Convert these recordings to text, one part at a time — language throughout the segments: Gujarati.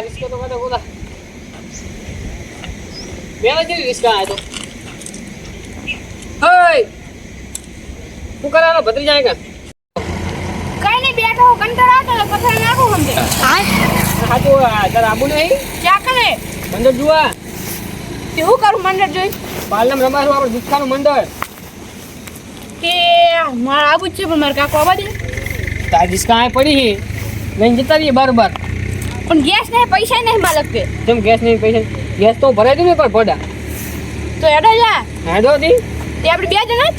આ રિસ્કો તો કાઢો બોલા બેવા જેવી રિસ્કા આ તો ઓય શું કરાનો ભત્રી જાય કે કઈ નહીં બેઠો કંટાળો આવતો તો પથ્થર નાખું સમજે હા તો તાર આબુ નહીં ક્યાં કરે મંડળ તે હું કરું મંડળ જોઈ પાલમ રમારું આપણે દુકાનનું મંડળ કે મારે આબુ છે પણ મારે કાકો આવવા દે તારી રિસ્કા આ પડી હી લઈને જતા રહીએ બાર પણ ગેસ ને પૈસા નહીં માલક કે. જેમ ગેસ નહીં પૈસા? ગેસ તો ભરાઈ દઉં ને પર ભડા. તો એડો જા હેડો દો. તે આપણે બે જણા?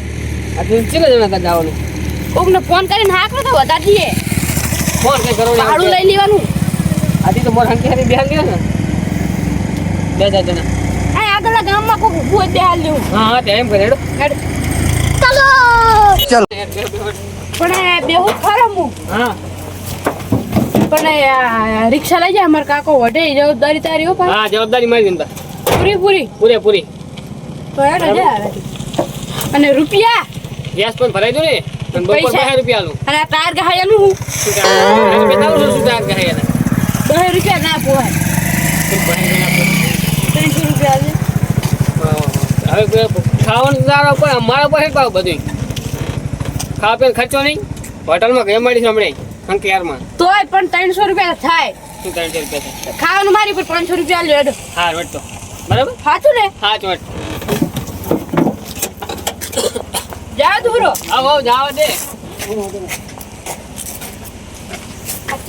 આ તું ચીલા જણા તાર જવાનું? કોકને ફોન કરીને હા કરો તો વધારે એ ફોન કઈ કરો ભાડું લઈ લેવાનું. આથી તો મોર હંકે હરી બેહાર ગયો ને. બે ચાર જણા. આ આગળના ગામમાં કોક ઊભું હોય તે હાલ લેવું હા હા એમ કરે. હેડો. હેડ. ચલો. પણ એ બેહું ખરો હા. પણ રિક્ષા લઈ જાય અમાર કાકો વઢે જવાબદારી તારી હો પણ હા જવાબદારી મારી દિંતા પૂરી પૂરી? પૂરેપૂરી તો હેડ જા અને રૂપિયા? ગેસ પણ ભરાઈ દો ને. અને બપોર પૈસા? બાર રૂપિયા લો અને તાર ગહાયા નું હું? બતાવું છું શું તાર ગહાયા. દસ રૂપિયા ના આપણે. ત્રણસો રૂપિયા હવે ખાવાનું તારા ઉપર અમારા બધું ખાવા પીવાનો ખર્ચો નહીં. હોટલમાં ગયા મળી હમણાં તોય પણ ત્રણસો રૂપિયા થાય. શું ત્રણસો રૂપિયા થાય? ખાવાનું મારી પર પાંચસો રૂપિયા લે હેડો. હા વટતો બરાબર? સાચું ને? હા ચોટ જાવ દૂરો આવો જાવા દે.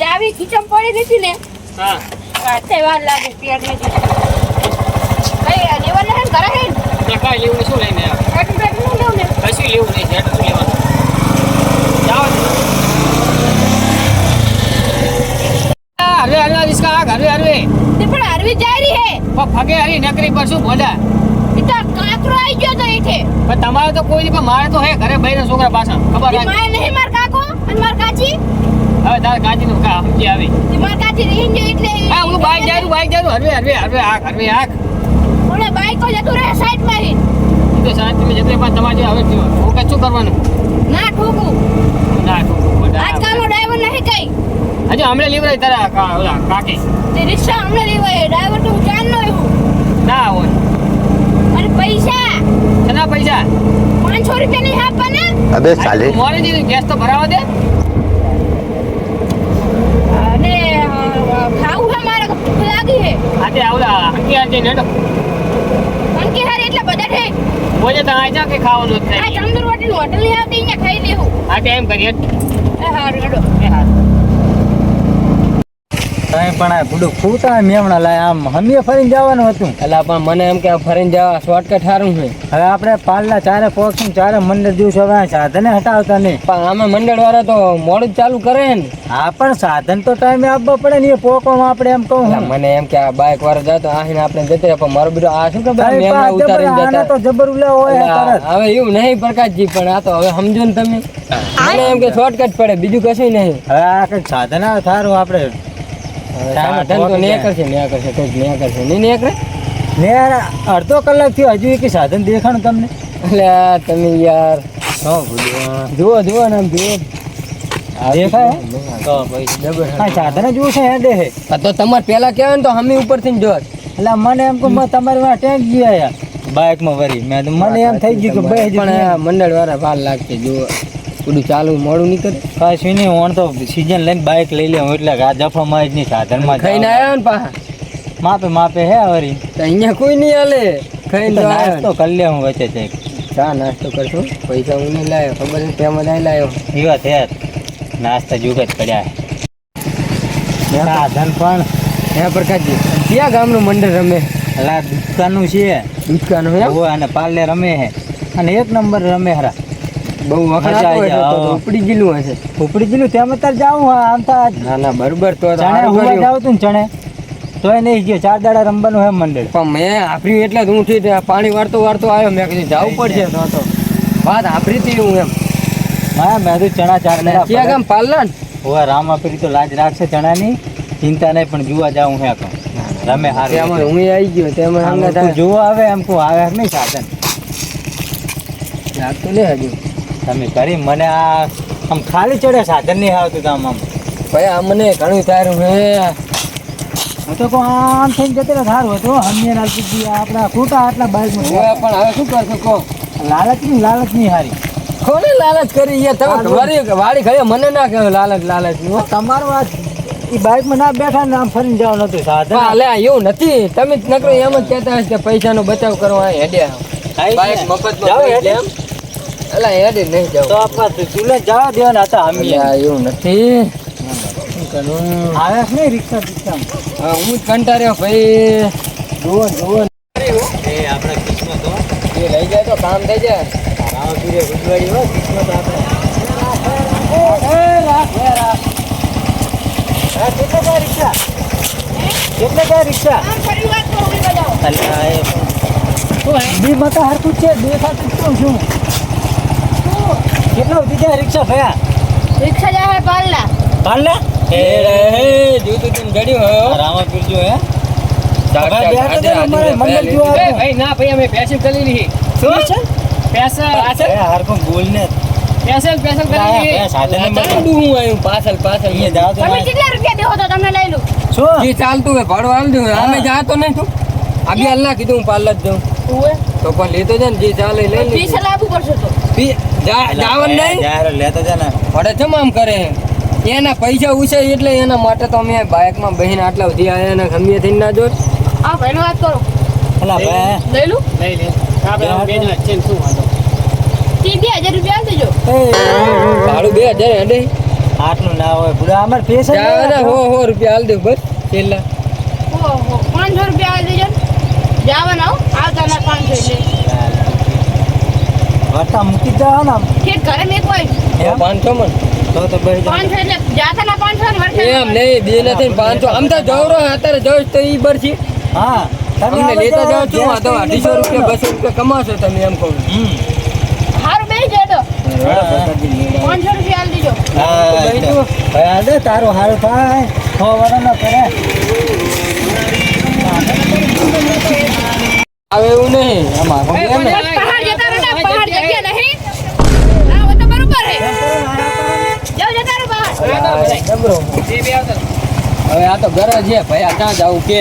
ચાવી ખીચમ પડી દીધી ને? હા. રાતે વાર લાગે પેટ ને કઈ આ લેવા ને ઘરે? હે ને કાંઈ લેવું શું લઈને આવે પેટ પેટ લેવું ને? કશું લેવું નહીં. લેવાનું જાઓ રિસ્કા હાક હરવે હરવે તે પણ હરવી જાય રહી હે. પણ ફગે હરી નકરી પર શું બોલ્યા એ તો કાકરો આવી ગયો તો એઠે પણ તમારે તો કોઈ નહીં પણ મારે તો હે ઘરે ભાઈ છોકરા પાછા ખબર રાખ માય નહીં માર કાકો અને માર કાચી? હવે તાર કાચી નું કા સમજી આવી. માર કાચી રહીને જો એટલે હા હું બાઈક જાય બાઈક જારું હરવે હરવે હરવે આ હરવે આ ઓલે બાઈકો જતું રહે સાઈડ મારી તો સાઈડમાં જતે પણ તમારે જેવા હવે હું કશું કરવાનું? ના ઠોકું. ના આજકાલનો ડ્રાઈવર નહીં કઈ. હજુ હમણાં લીવરાય તારા કા- ઓલા કાકી. તે રિક્ષા હમણાં લેવાય ડ્રાઈવર તો જાન જાણ નો એવું ના હોય. અને પૈસા! કેના પૈસા? પાંચસો રૂપિયા નહીં આપવાના? અબે ચાલે. મોરે જી ગેસ તો ભરાવા દે. અને ખાવું હે મારે ભૂખ લાગી હે. આજે આવલા હંકી આજે નેડો અંકી હારે એટલે બધા છે બોલે તો આજા કે ખાવાનું જ આ ચંદુર હોટલ હોટેલની આવતી અહીંયા ખાઈ લેવું. આ ટાઈમ કરીએ. એ હારું હેડો. એ હા કઈ પણ આ બુડું ખૂટા મેમણા લાય આમ હમીએ ફરીને જવાનું હતું. એટલે પણ મને એમ કે ફરીને જવા શોર્ટકટ સારું છે. હવે આપણે પાલના ચારે પોક્ષું ચારે મંડળ દિવસ હવે સાધને હટાવતા નહીં. પણ આમાં મંડળ વાળા તો મોડું જ ચાલુ કરે ને. હા પણ સાધન તો ટાઈમે આપવા પડે ને એ પોકોમાં આપણે એમ કહું મને એમ કે આ બાઇક વાળો જતો આહીને આપણે જતે રહે. પણ મારો બીજો આ શું ખબર મેમણા ઉતારીને જતા. તો જબર ઉલા હોય હવે એવું નહીં પ્રકાશજી પણ આ તો હવે સમજો ને તમે. મને એમ કે શોર્ટકટ પડે બીજું કશું નહીં. હવે આ કંઈક સાધન આવે સારું આપણે સાધન તો નહીં કરશે નહીં કરશે કંઈક નહીં કરશે નહીં નહીં કરે ને યાર અડધો કલાક થયો હજુ એક સાધન દેખાણું તમને? એટલે તમે યાર જુઓ જુઓ ને આમ જુઓ. ને માં વરી મને એમ થઈ ગયું કે બે મંડળ વાળા ભાર લાગશે જુઓ. બધું ચાલુ મોડું નહીં કરે કશું નહીં હું તો સીઝન લઈને બાઇક લઈ લે હું એટલે આ જફામાં જ નહીં સાધનમાં ખાઈને આવ્યો ને પાછા? માપે માપે હે વરી. અહીંયા કોઈ નહીં હાલે. ખાઈને નાસ્તો કરી લે હું વચ્ચે ચેક ચા નાસ્તો કરશું? પૈસા હું નહીં લાવ્યો ખબર તેમાં નહીં લાવ્યો વાત હે નાસ્તા જુગ જ પડ્યા. સાધન પણ હે પ્રકાશજી ક્યાં ગામનું મંડળ રમે? એટલે દુકાનનું છે. દુકાનનું હે અને પાર્લે રમે હે અને એક નંબર રમે હરા. બહુ વખત હા. ઉપડી ગયેલું હશે ઉપડી ગયેલું તેમ જાઉં હા આમ તો ના ના બરોબર તો ચણે કર્યું. જાવ તું ચણે તોય નહીં ગયો ચાર દાડા રમવાનું હે મંડળ. પણ મેં આફરી એટલે હું થી પાણી વાળતો વાળતો આવ્યો મેં કીધું જવું પડશે તો તો. વાત આફરી હતી હું એમ. હા મેં તો ચણા ચાર ને દાડા ક્યાં ગામ? પાલન? હવે રામાપીરી તો લાજ રાખશે ચણાની. ચિંતા નહીં પણ જોવા જાઉં હે કહું રમે હારે હું આવી ગયો તેમાં જોવા આવે એમ કહું આવે નહીં સાધન. લાગતું નહીં હજુ. તમે કરી મને આ આમ ખાલી ચડે સાધન નહીં આવતું આમ આમ. ભાઈ આ મને ઘણું તારું હે હું તો કહું આમ થઈને જતો રહે સારું હતું હમીએ નાખી આપણા ખોટા આટલા બાઇકમાં પણ હવે શું કરશો કહો? લાલચની લાલચ નહીં હારી. કોને લાલચ કરી? યાર તમે હારું. વાડી ખાઈ મને ના કહો લાલચ લાલચનું તમારું વાત એ બાઇકમાં ના બેઠા ને આમ ફરીને જવાનું હતું સાધન. અલે એવું નથી. તમે જ નકરો એમ જ કહેતા હશે કે પૈસાનો બચાવ કરવા હેડ્યા. બાઈક મફત જાઓ લઈ હેડે. લે એમ. અલા હેડે નહીં તો જાવ ચૂલે જવા દેવાના હતા અમે. એવું નથી. શું? આવે છે રિક્ષા રિક્ષા હા, હું જ કંટાળ્યો ભાઈ. જુઓ જુઓ. એ આપણે કિસ્મત. હો એ લઈ જાય તો કામ થઈ જાય. રામપુરે ગુજવાડી હો કિસ્મત આપણે હા, કયા રિક્ષા? કેટલે કયા રિક્ષા? બી મતા છે બે સાથે શું? છું કેટલા ઉઠી જાય રિક્ષા ભયા? રિક્ષા જાય પાલના. કાલ ને એ રે જુતું તું ગડી હો. રામા પીરજો હે. ચાર ચાર ભાઈ, બે હાજર હાજર મંડળ લઈ જોવા ભાઈ ના ભાઈ અમે પેશલ કરી લીધી. શું છે? પેશન આ છે હાર કો બોલ ને. પેસલ પેશલ કરી લીધી. સાધન ચાલ હું આવ્યું પાછળ પાછળ. એ જાવ તો તમે કેટલા રૂપિયા દેવો તો તમને લઈ લઉં. શું? જે ચાલતું હે ભાડું આલ દઉં અમે જાતો નહીં તું. આ અલ્લાહ કીધું હું પાર્લર જ દઉં તો પણ લેતો જ ને જે ચાલે લઈ લે પીસ લાવવું પડશે તો. પી- જા- જાવન નહીં. લેતો જા ને. પડે છે આમ કરે? એના પૈસા ઉછે એટલે એના માટે તો અમે બાઇકમાં બહેન આટલા સુધી આવ્યા ને ગમે થઈને ના જો આ ભાઈ વાત કરો. અલા ભાઈ લઈ લઉં લઈ લે. આપણે બે જણા છે શું વાંધો? તી બે હજાર રૂપિયા દેજો. ભાડું બે હજાર હેડે આટલું ના હોય. પૂરા અમાર ફેસ જ ના હો હો રૂપિયા હાલ દે બસ પેલા હો હો પાંચસો રૂપિયા દેજો ને. જવાના આવતા ના પાંચસો એટલે. વરતા મૂકી જાવ ને. ઠીક ઘરે મેં કોઈ? પાંચસો મન. તો તો બે. પાંચસો એટલે જાતા ના પાંચસો ને એમ નહીં બે નથી ને પાંચસો. આમ તો જવરો અત્યારે જવું તો ઈ બર છે હા તમે અમને લેતા જાઓ છો આ તો અઢીસો રૂપિયા બસો રૂપિયા કમાશો તમે એમ કહું. હમ. સારું બે જડો પાંચસો રૂપિયા આપી દીજો. હા, આ દે તારું હારું થાય. છ વર્ષનો કરે. આવે એવું નહીં. આમાં એ એમ ને. પણ પહાડ જતા રહો ને પહાડ જગ્યા નહીં હા वो तो બરોબર હે જાઓ જતા રહો હવે આ તો ગરજ છે ભાઈ આ ક્યાં જવું કે?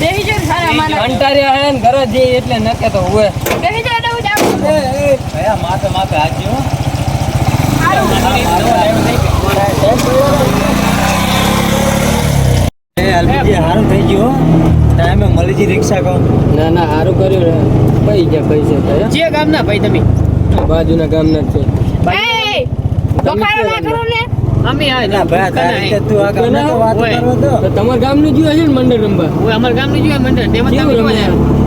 ને કંટાળ્યા હે ને ગરજ છે એટલે નકે તો હોય બેહી જાઓ એટલે હું જાઉં. એ, એ, ભયા માથે માથે હાચી હો. એ હારું થઈ ગયું હો. ટાઈમે મળી જી રિક્ષા કહો ના ના સારું કર્યું ભાઈ ગયા પૈસે. જે ગામના ભાઈ તમે? બાજુના ગામના છે. એ ના કરો ને. અમે ના ભયા તું આ ગામને તો વાત કરો તો. તો તમારા ગામનું જોયું હશે ને મંડળ રમવા? ઓય અમારા ગામનું જોયું મંડળ. તેમાં?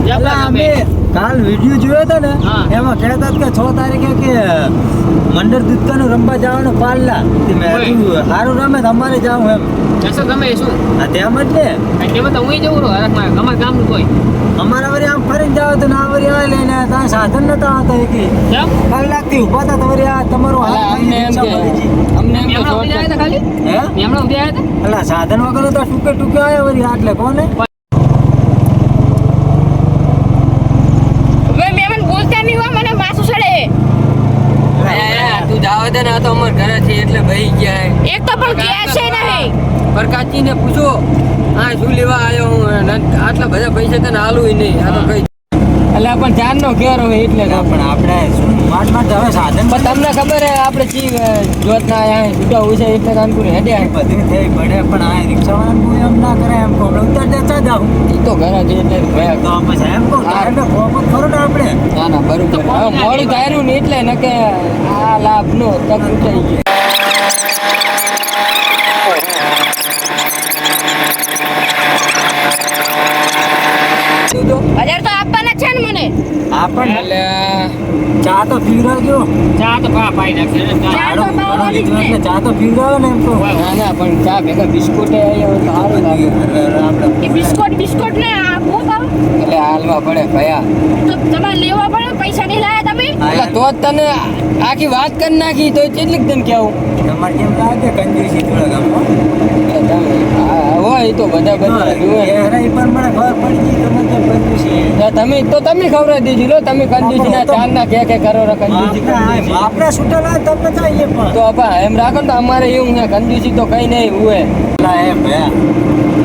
જાય અમે કાલ વીડિયો જોયો હતો ને એમાં કહેતા હતા કે છ તારીખે કે મંડળ દૂધકાનું રમવા જવાનું પાલ્લા તે મેં ઓય. રમે તમારે અમારે જાવું એમ. જશો ગમે શું? હા તેમ જ ને. આ તો હું જવું રહું હરખમાં અમારા ગામનું કોઈ. અમારા વળી આમ ફરીને જાવ તો ના આવે લઈને ત્યાં સાધન નતા આવતા એકે કલાકથી ઊભા હતા તો વળી આ તમારું હાથ અલા, અમને એમ કે અમને એમ કે મેમણા ઊભી રહ્યા હતા ખાલી? હે? મેમણા ઊભી રહ્યા હતા? અલા સાધન વગર તો ટૂંકે ટૂંકે આવ્યા વળી આટલે કોને હવે મહેમાન બોલતા નહીં હોય મને માથું ચડે તું જાવ દે ને આ તો અમાર ઘરે છે એટલે ભાઈ ગયા. એક તો પણ ગયા છે નહીં. પ્રકાશજીને પૂછો હા શું લેવા આવ્યો હું? આટલા બધા પૈસા તને હાલું નહીં. આ તો કઈ એટલે પણ ચાર નો ઘેર હોય એટલે પણ આપણે માટ માટ હવે સાધન પણ તમને ખબર હે આપણે ચી જોતના આયા છૂટા હોય છે એટલે કાનપુર આ બધું થઈ પડે પણ આ રિક્ષાવાળાને કોઈ એમ ના કરે એમ કોમ ઉતર દેતા જાઉં ઈ તો ઘરે જ એટલે ભયા તો પછી એમ કો તારે કોમ ખરો ને આપણે. ના ના બરોબર. મોડું થાર્યું ને એટલે નકે આ લાભ નો તક ઉઠાઈ ગયો શું તો? હજાર તો આપવાના છે ને મને આપણને એટલે ચા તો પીવડાવજો. ચા તો પા પાઈ નાખશે. એટલે ચા તો પીવડાવે ને એમ તો. ના ના પણ ચા ભેગા બિસ્કુટ એ તો સારું લાગે. આપણે બિસ્કુટ બિસ્કોટ બિસ્કોટ ને આપો તો એટલે હાલવા પડે ભયા. તો તમારે લેવા પડે? પૈસા નહીં લાયા તમે? એટલે તો હોત તને આખી વાત કરી નાખી તો કેટલીક તને કેવું? તમારે કેમ લાગે કંજૂસી થોડા ગામમાં હોય તો બધા બધા જુએ. પણ મને ખબર પડી ગઈ તમે તો કંજૂસી. તો તમે તો તમે ખવડાવી દીધી લો તમે કંજૂસી ના ચાર ના કે કે કરો કંજૂસી. આપણે છૂટેલા તમે તો પણ. એમ રાખો ને તો અમારે એવું છે કંજૂસી તો કઈ નહીં હુએ. ના એમ ભયા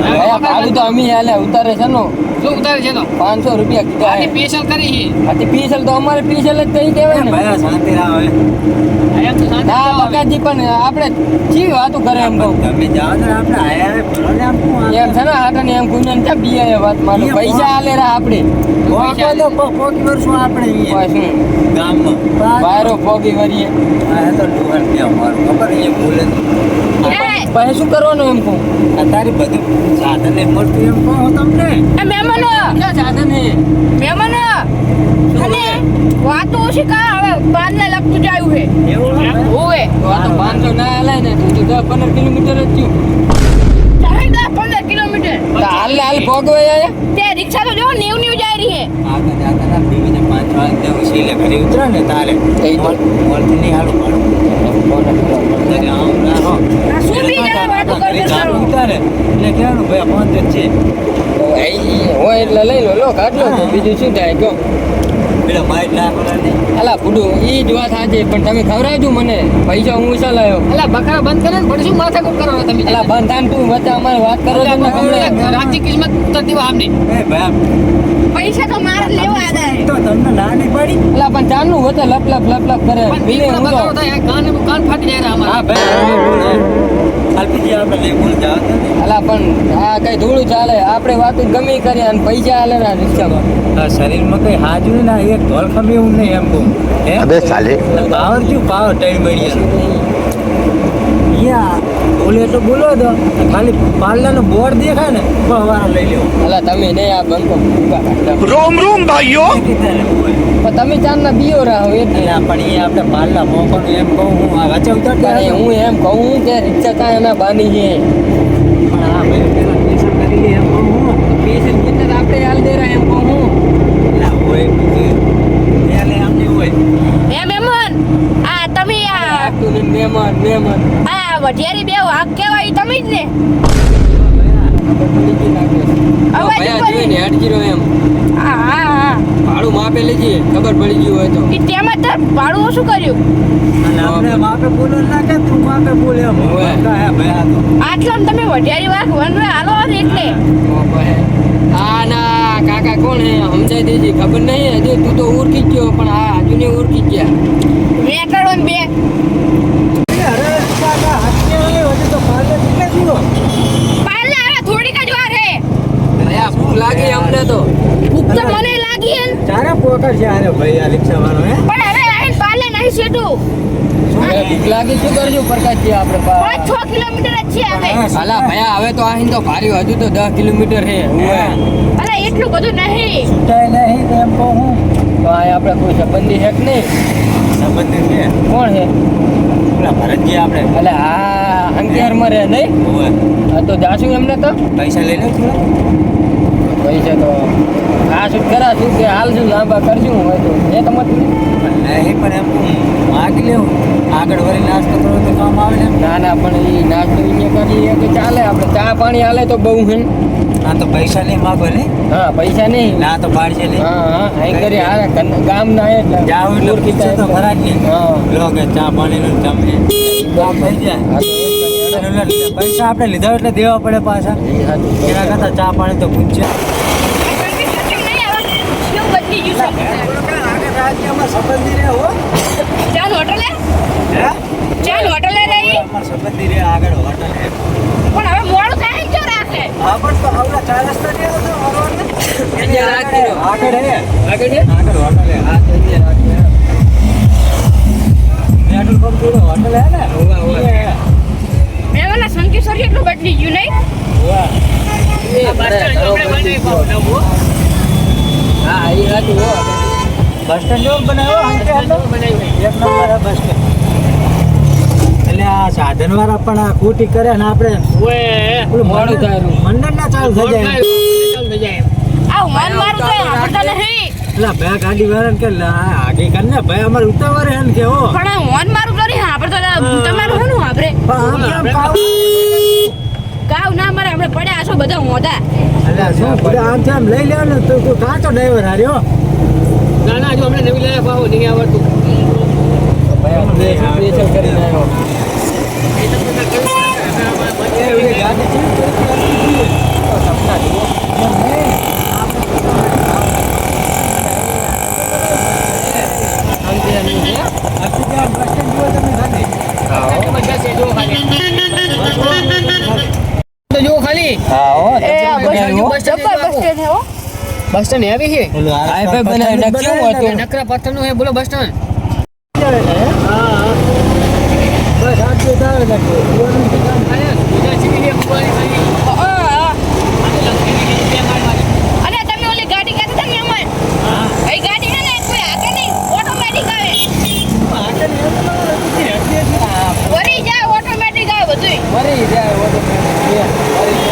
ભયા ભાડું તો અમે હાલે ઉતારે છે નો. શું ઉતારે છે તો? પાંચસો રૂપિયા કીધા આની હે. કરી છે આથી પીસલ તો અમારે પીસલ જ કઈ કહેવાય ને. ભયા શાંતિ રાહ હવે એમ તો શાંતિ ના બકાજી પણ આપણે ચી વાતું કરે એમ કહું તમે જાઓ ને આપણે આયા હવે ને આમ એમ છે? ને હાટે ને એમ કુંજન ચા બીએ વાત માનો પૈસા આલે રા આપણે પોકો તો પોકી વર્ષો આપણે અહીંયા? ગામમાં. વાયરો ફોગી વરીએ. આ તો ડુહર કે અમારું ખબર એ બોલે તો. એ, પછી શું કરવાનું એમ કહું? અત્યારે તારી બધું સાધન ને મળતું એમ કહો તમને. એ મહેમાનો ક્યાં સાધન હે મહેમાન અને વાતો ઓછી કા હવે બાંધને લગતું જાયું હે એવું હે? વાતો તો તો ના હલાય ને તું તો દસ પંદર કિલોમીટર જ થયું ચારે દસ પંદર કિલોમીટર તો ને હાલ આયા તે રિક્ષા તો જો નેવ નેવ જાય રહી હે. આગળ જાતા ના બીવીને પાંચ વાગે ઉછી લે ઘરે ઉતરો ને તારે એ તો. મોલથી નહીં હાલું પાડું. એટલે આમ ના હો. શું બી વાતો કરતો ઉતારે. એટલે કહેવાનું ભાઈ પાંચ જ છે. હોય એટલે લઈ લો લો કાઢ લો. તો બીજું શું થાય કયો અલા બુડું ઈ જ વાત સાચી પણ તમે ખવડાવજો મને. પૈસા હું ઉછા લાયો. અલા બકરા બંધ કરે પણ શું માથાકૂટ કરો તમે? અલા બંધાન તું વચ્ચે અમારે વાત કરો ને ગમે કિસ્મત ઉત્તર દીવા આમને. એ ભાઈ પૈસા તો માર લેવા આદા તો તમને નાની પડી? અલા પણ ચાલનું હોતે લપ લપ લપ લપ કરે. પણ હું તો. કાન કાન ફાટી જાય હા અમારા. ભાઈ બોલ જાવ અલા પણ આ કઈ ધૂળું ચાલે. આપણે વાત ગમે કરીએ અને પૈસા હાલે ના રિક્ષામાં. શરીરમાં કઈ હાજુ ના એક ઓળખમ એવું નહીં એમ કહું અબે ચાલે પાવર થયું પાવર ટાઈમ મળ્યા યા બોલે તો બોલો તો ખાલી પાર્લરનો બોર્ડ દેખાય ને પણ હવારા લઈ લેવો અલા તમે ને આ બંકો રોમ રોમ ભાઈઓ પણ તમે ચાંદ ના બીઓ રહો એટલે પણ એ આપણે પાર્લર મોકલો એમ કહું હું આ વચ્ચે ઉતરતા હું એમ કહું કે રિક્ષા કાંઈ એના બાની છે પણ આ મેં પેલા પેશન કરી એમ કહું હું પેશન કેટલા આપણે હાલ દે રહ્યા એમ કહું હું ના હોય એ મહેમાન? આ તમે આ તું ને મહેમાન મહેમાન. આ વઢિયારી બે વાઘ કહેવાય તમે જ ને. અવાજ એમ. હા હા હા. ભાડું માપે લેજે ખબર પડી ગયું હોય તો. ઈ તેમાં તાર ભાડું શું કર્યું. અને આપણે માપે બોલો ના કે તું માપે બોલે એમ. હોય. હે ભાઈ આ તો. આટલામાં તમે વઢિયારી વાઘ વનવે હાલો ને એટલે. ઓ ભાઈ. આ કાકા કોણ હે? સમજાઈ દેજે ખબર નહીં હજુ તું તો ઓળખી ગયો પણ આ હજુ ને ઓળખી ગયા. વેકડો બે. અરે કાકા હાથે તો પાર્લર કેટલે જીવો હવે થોડીક જ વાર હે. ભયા ભૂખ લાગી અમને તો. ભૂખ તો મને લાગી હે ને. પોકર છે અરે ભાઈ આ રિક્ષા વાળો હે? પણ ભૂખ લાગી? શું કરશું? પ્રકાશજી આપણે પાંચ છ કિલોમીટર જ છે હવે અલા ભયા હવે તો આહીન તો ભાર્યું હજુ તો દસ કિલોમીટર છે. અરે એટલું બધું નહીં. નહીં તો એમ કહું હું. તો આ આપણે કોઈ સંબંધી છે કે નહીં? સંબંધ છે. કોણ છે? પેલા ભરતજી આપણે. એટલે હા અંકિયારમાં રહે નહીં? આ તો જાશું એમને તો? પૈસા લઈ લો. થોડા પૈસા તો આ શું કરાશું કે હાલ શું લાંબા કરશું હોય તો એ તો મત નહીં પણ એમ માગી લેવું આગળ વળી નાસ્તો કરો તો કામ આવે ને ના ના પણ એ નાસ્તો અહીંયા કરીએ કે ચાલે આપણે ચા પાણી હાલે તો બહુ હે. ને. આ તો પૈસા નહીં માગો ને? હા પૈસા નહીં. ના તો પાડશે નહીં હા હા એ કરી હા ગામ ના એટલે જાવ એટલે પૂછો તો ખરા જ નહીં. હા. લો કે ચા પાણીનું તમે કામ થઈ જાય. હા પૈસા આપણે લીધા એટલે દેવા પડે પાછા. એના કરતાં ચા પાણી તો પૂછશે કેવું બદલી ગયું છે સંબંધી રે હો? ચાલ હોટલે. હે? ચાલ હોટલે રહી. અમાર સંબંધી રે આગળ હોટલ. હે પણ હવે મોડું થાય જો રાખે હા પણ તો હવે ચાર રસ્તા ને તો હરવાને અહીંયા રાખી દો. આગળ હે. આગળ હે? આગળ હોટલ હે હા તો અહીંયા રાખી દો. પેટ્રોલ પંપ જોડે હોટલ હે ને. મેં શંકેશ્વર એટલું બદલી ગયું નહીં. એ બરાબર. હા. એ હતું હો બસ સ્ટેન્ડ જેવો બનાવ્યો એક નંબર બસ સ્ટેન્ડ. એટલે આ સાધન વાળા પણ આ ખોટી કરે ને આપણે. મોડું થાય. મંડળ ના ચાલુ થઈ જાય આ આ મારું તો સાંભળતા નહીં એટલે ભાઈ ગાડી વાળા કે આગે કર ને. ભાઈ અમારે ઉતાવળ હે ને કે હો. પણ હોર્ન મારું તો નહીં સાંભળતો તમારું શું વાપરે પણ કાવ? કાવ ના મારે આપણે પડ્યા છો બધા હોદા એટલે શું આમ છે લઈ લેવાનું તો તું કાચો ડ્રાઈવર હાર્યો ના ના જો હમણાં નવી લાયા ભાવ નહીં આવડતું. ભાઈ આપણે સ્પેશિયલ કરીને આવ્યો એવી ગાડી છે બધા છે જુઓ ખાલી તો જુઓ ખાલી હા હો એ આ બસ બસ સ્ટેન્ડ જબર બસ સ્ટેન્ડ હે હો બસ સ્ટેન્ડ આવી છે ઓલું આ આ ભાઈ બનાવ્યું ને કેવું હતું. નકરા પથ્થરનું હે બોલો બસ સ્ટેન્ડ. બસ આવે. ને બધા જાય છે કુંવારી ખાલી. અ, અ. આને લખેલી છે, બે માળ મારી. અને તમે ઓલી ગાડી કહેતા હતા ને એમાં એ ગાડી હે ને કોઈ હાકે નહીં ઓટોમેટિક આવે વરી જાય ઓટોમેટિક આવે બધું મરી જાય ઓટોમેટિક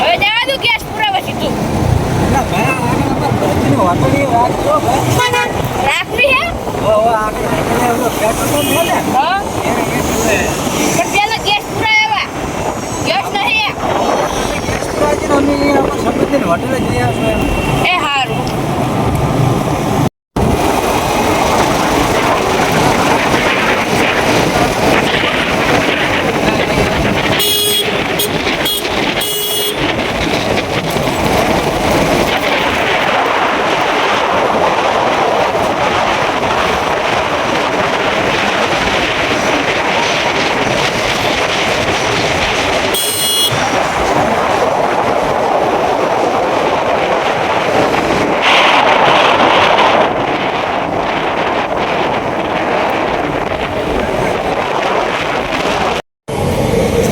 હવે જવા દઉં ગેસ પુરાવા સીધું રાખવી હે? હા પણ પેલા ગેસ પુરાવા ગેસ નહીં એ હારું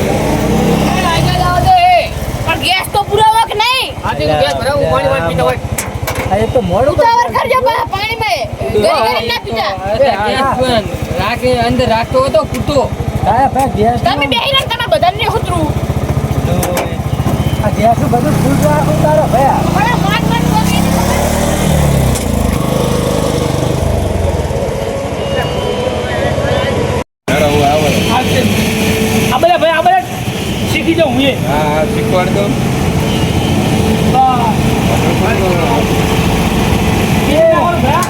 આગળ આવો તો એ. પણ ગેસ તો પુરાવા કે નહીં હાથી નું ગેસ ભરાવું, પાણી વાળી પીતા હોય. એ તો મોડું ઉતાવળ કરજો પા પાણીમાં ગરી ગરી ના પીતા અરે ગેસ પણ રાખી અંદર રાખતો હતો ફૂટો હા ભાઈ ગેસ તમે બેહી રહ્યા તમે બધાને ઉતરું. આ ગેસ બધું ફૂલ રાખું તારો ભાઈ પણ આ પાંચ પાંચ વાગે આ બધા ભાઈ આ બધા શીખી જાઉં હું એ. હા શીખવાડ દો હા. એ આવડે ભાઈ.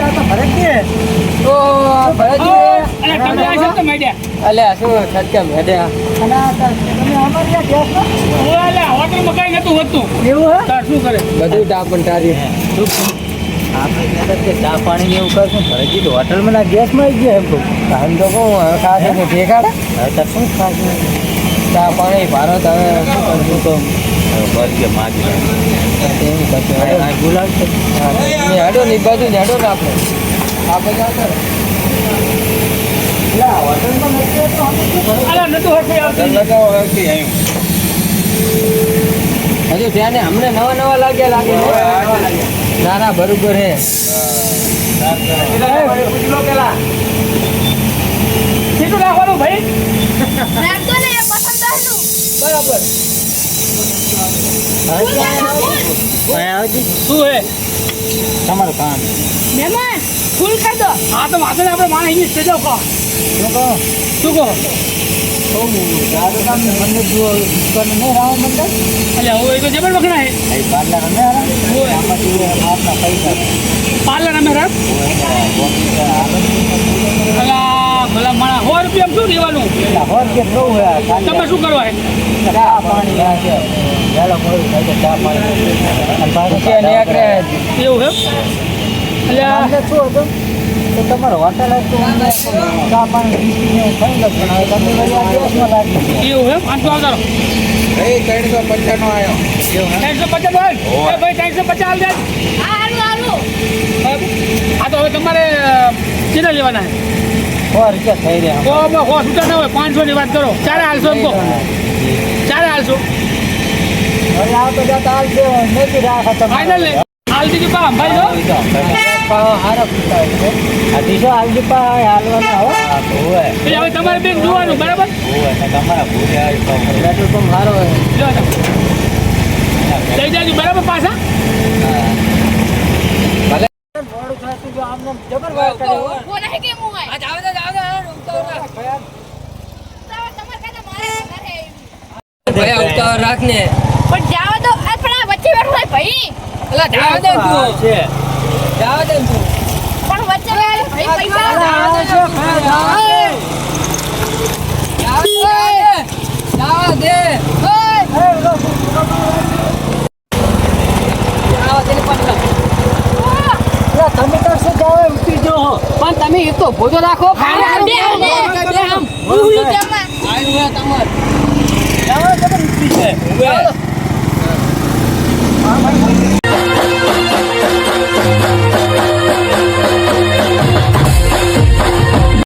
આ તો ભરત કે તો ભરતજી અને તમે આ શબ્દ અલ્યા શું સત્યમ હેડ્યા અને આ? તાર- તમે અમારે ગેસ નો? ઓલા લે, હોટલમાં કાંઈ નહોતું હોતું. એવું હે? તાર શું કરે? બધું ટાપણ તારી આપણે કે ચા પાણી એવું કરશું ભરતજી તો હોટલમાં ના ગેસમાં આવી ગયા એમ તો. કહું હવે ખાશે તો દેખાડે હવે તો શું ખાશે ચા પાણી ભારત હવે શું કરશું તો એવું કરશે ગુલાબ છે. ને હેડો ને બાજુ ને હેડો ને આપણે શું ભરત? અલા નતું હશે આવતું. હજુ ત્યાં ને અમને નવા નવા લાગ્યા લાગે ને? બરોબર હે. કેટલું રાખવાનું ભાઈ. રાખજો ને એ પસંદ આવેલું. બરાબર. શું હે? તમારું કામ. મહેમાન ફૂલ કર દો હા તો વાંધો આપણે માણસ અહીં સ્ટેજ કહો શું કહો? શું કહો? પાર્લર અમે અલા ભલા માણા સો રૂપિયા શું દેવાનું તમે શું કરવા એવું એમ? એટલે આ શું હતું? તો તમારો હોટેલ હતું અમને ચા પાણી ખાઈ લો પણ હવે તમે વળી આ ગેસમાં લાગી એવું એમ? આઠસો આવતારો ત્રણસો પચાસ નો? એ ભાઈ ત્રણસો પચાસ હાલ દે હા હારું હારું. આ તો હવે તમારે કેટલા લેવાના હોય પાંચસો ની વાત કરો. ચારે હાલશો એમ કહો. ચારે હાલશો. હવે આ બધા તાલ નથી રાખા તમે. ફાઇનલ ને હાલ દીધી ભાઈ જો આવી. પાવા હારા છે અઢીસો હાલજી પા હાલવાના હો એટલે હવે તમારે બેન જોવાનું બરાબર હોય તમારા ભૂલ્યા પેટ્રોલ પંપ સારો હોય લઈ જાજો બરાબર પાછા મોડું થતું જો આમને જબર કરે હો. નહીં કેમ હું આવી. ભાઈ રાખ ને પણ જાવ તો આ પણ આ વચ્ચે બેઠો ભાઈ એટલે જાવ દે તું છે જાવ જાવ જાવ તમે તો શું જાઓ ઉતરી જો. પણ તમે એક તો ભોજો રાખો